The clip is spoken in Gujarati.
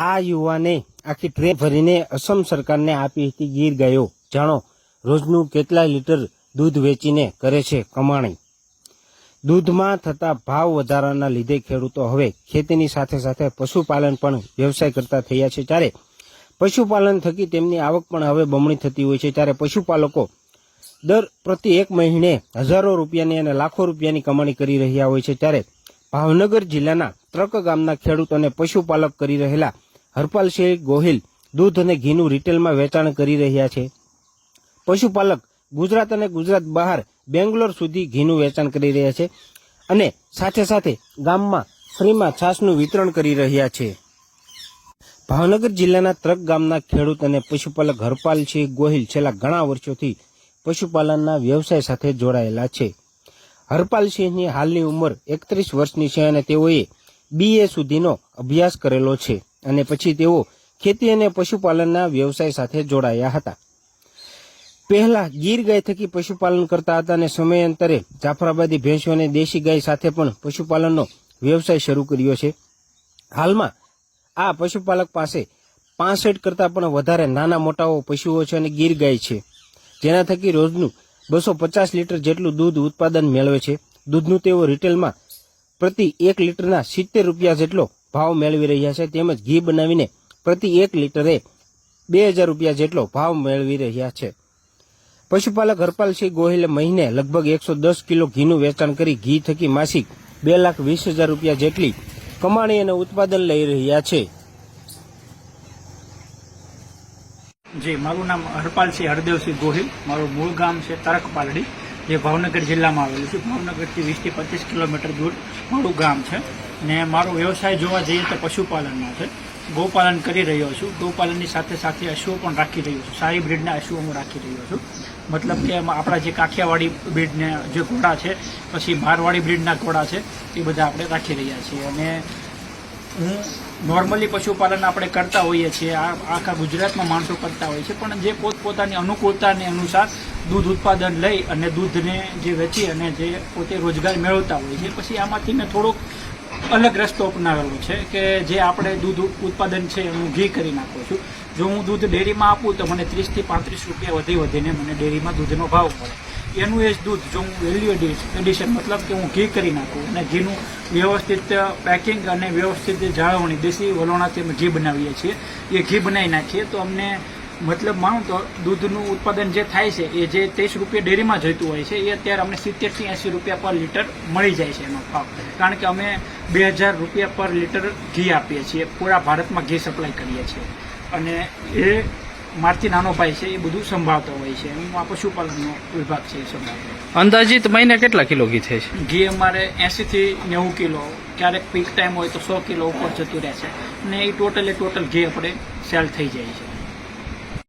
આ યુવાને આખી ટ્રે ભરીને અસમ સરકારને આપી હતી ગીર ગાયો. જાણો, રોજનું કેટલાય લીટર દૂધ વેચીને કરે છે કમાણી. દૂધમાં થતા ભાવ વધારાના લીધે ખેડૂતો હવે ખેતીની સાથે સાથે પશુપાલન પણ વ્યવસાય કરતા થયા છે. ત્યારે પશુપાલન થકી તેમની આવક પણ હવે બમણી થતી હોય છે. ત્યારે પશુપાલકો દર પ્રતિ એક મહિને હજારો રૂપિયાની અને લાખો રૂપિયાની કમાણી કરી રહ્યા હોય છે. ત્યારે ભાવનગર જિલ્લાના ત્રક ગામના ખેડૂત અને પશુપાલક કરી રહેલા હરપાલસિંહ ગોહિલ દૂધ અને ઘીનું રિટેલમાં વેચાણ કરી રહ્યા છે. પશુપાલક ગુજરાત અને ગુજરાત બહાર બેંગ્લોર સુધી ઘીનું વેચાણ કરી રહ્યા છે અને સાથે સાથે ગામમાં ફ્રીમાં છાસનું વિતરણ કરી રહ્યા છે. ભાવનગર જિલ્લાના ત્રક ગામના ખેડૂત અને પશુપાલક હરપાલસિંહ ગોહિલ છેલ્લા ઘણા વર્ષોથી પશુપાલનના વ્યવસાય સાથે જોડાયેલા છે. હરપાલસિંહની હાલની ઉંમર એકત્રીસ વર્ષની છે અને તેઓએ બીએ સુધીનો અભ્યાસ કરેલો છે. અને પછી તેઓ ખેતી અને પશુપાલનના વ્યવસાય સાથે જોડાયા હતા. પહેલા ગીર ગાય થકી પશુપાલન કરતા હતા અને સમયાંતરે જાફરાબાદી ભેંસો અને દેશી ગાય સાથે પણ પશુપાલનનો વ્યવસાય શરૂ કર્યો છે. હાલમાં આ પશુપાલક પાસે પાસઠ કરતાં પણ વધારે નાના મોટાઓ પશુઓ છે અને ગીર ગાય છે. જેના થકી રોજનું બસો પચાસ લીટર જેટલું દૂધ ઉત્પાદન મેળવે છે. દૂધનું તેઓ રિટેલમાં પ્રતિ એક લીટરના સિત્તેર રૂપિયા જેટલો ભાવ મેળવી રહ્યા છે તેમજ ઘી બનાવીને પ્રતિ એક લીટરે બે હજાર રૂપિયા જેટલો ભાવ મેળવી રહ્યા છે. પશુપાલક હરપાલસિંહ ગોહિલે મહિને લગભગ એકસો દસ કિલો ઘીનું વેચાણ કરી ઘી થકી માસિક બે લાખ વીસ હજાર રૂપિયા જેટલી કમાણી અને ઉત્પાદન લઈ રહ્યા છે. જી, મારું નામ હરપાલસિંહ હરદેવસિંહ ગોહિલ. મારું મૂળ ગામ છે તરકપાલડી, જે ભાવનગર જિલ્લામાં આવેલું છે. ભાવનગરથી વીસથી પચીસ કિલોમીટર દૂર મારું ગામ છે. ને મારો વ્યવસાય જોવા જઈએ તો પશુપાલનમાં છે. ગોપાલન કરી રહ્યો છું. ગોપાલનની સાથે સાથે અશુઓ પણ રાખી રહ્યો છું. સારી બ્રીડના અશુઓ હું રાખી રહ્યો છું. મતલબ કે આપણા જે કાઠિયાવાડી બ્રીડને જે ઘોડા છે, પછી મારવાડી બ્રીડના ઘોડા છે, એ બધા આપણે રાખી રહ્યા છીએ. અને હું નોર્મલી પશુપાલન આપણે કરતા હોઈએ છીએ. આ આખા ગુજરાતમાં માણસો કરતા હોય છે. પણ જે પોતપોતાની અનુકૂળતાને અનુસાર દૂધ ઉત્પાદન લઈ અને દૂધને જે વેચી અને જે પોતે રોજગાર મેળવતા હોય છે પછી આમાંથી મેં થોડુંક અલગ રસ્તો અપનાવેલો છે કે જે આપણે દૂધ ઉત્પાદન છે હું ઘી કરી નાખું છું. જો હું દૂધ ડેરીમાં આપું તો મને ત્રીસથી પાંત્રીસ રૂપિયા વધી વધીને મને ડેરીમાં દૂધનો ભાવ મળે. એનું એ જ દૂધ જો હું વેલ્યુ એડિશન મતલબ કે હું ઘી કરી નાખું અને ઘીનું વ્યવસ્થિત પેકિંગ અને વ્યવસ્થિત જાળવણી, દેશી વલોણાથી અમે ઘી બનાવીએ છીએ. એ ઘી બનાવી નાખીએ તો અમને મતલબ માનું તો દૂધનું ઉત્પાદન જે થાય છે, એ જે ત્રીસ રૂપિયા ડેરીમાં જતું હોય છે, એ અત્યારે અમને સિત્તેરથી એંસી રૂપિયા પર લીટર મળી જાય છે એનો ભાવ. કારણ કે અમે બે હજાર રૂપિયા પર લીટર ઘી આપીએ છીએ. પૂરા ભારતમાં ઘી સપ્લાય કરીએ છીએ. અને એ મારથી નાનો ભાઈ છે એ બધું સંભાળતો હોય છે. આ પશુપાલનનો વિભાગ છે એ સંભાળતો અંદાજિત મહિને કેટલા કિલો ઘી થાય છે? ઘી અમારે એંસીથી નેવું કિલો ક્યારેક પીક ટાઈમ હોય તો સો કિલો ઉપર જતું રહે છે. અને એ ટોટલે ટોટલ ઘી આપણે સેલ થઈ જાય છે.